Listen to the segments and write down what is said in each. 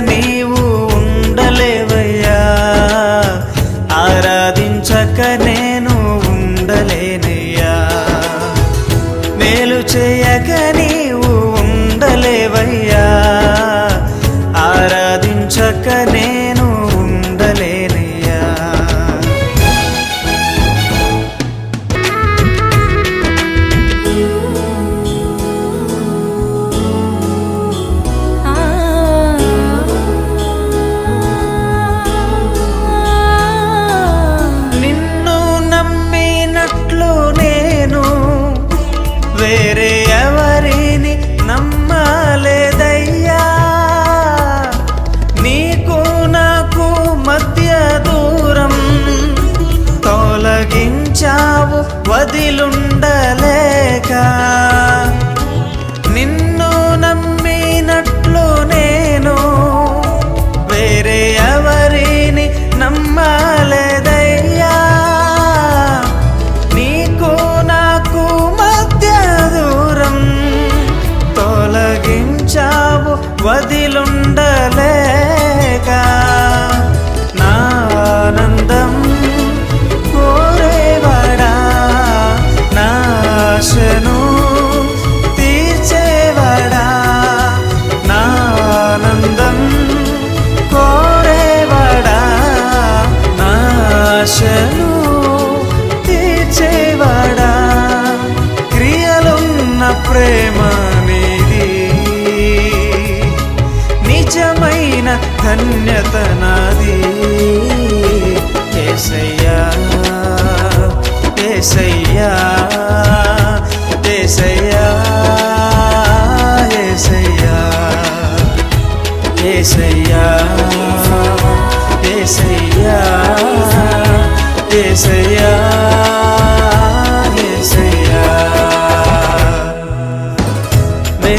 నీవు ఉండలేవు. ప్రేమ నీది నిజమైన ధన్యత నాది ఏసయ్యా ఏసయ్యా ఏసయ్యా ఏసయ్యా ఏసయ్యా ఏసయ్యా ఏసయ్యా.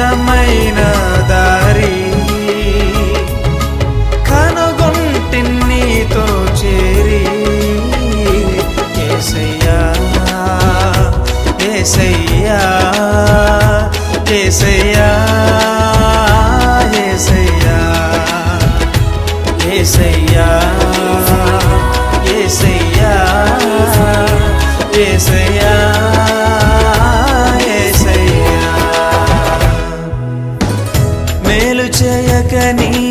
ఇష్టమైన దారి. కనుగొంటిన్నీతో చేరి 个你。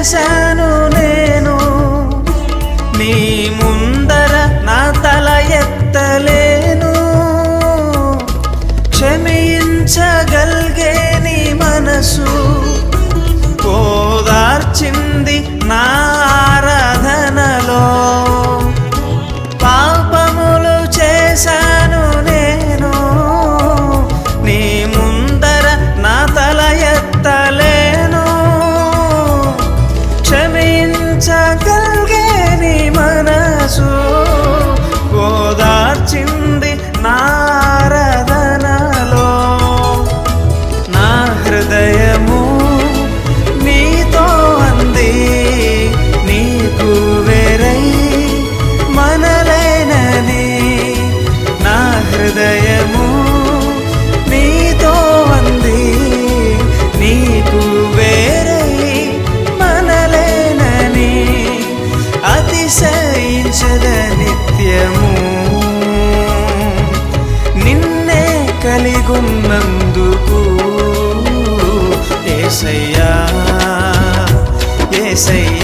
చేశాను నేను. నీ ముందర నా తల ఎత్తలేను. క్షమించగలిగే నీ మనసు. ఓదార్చింది నా they say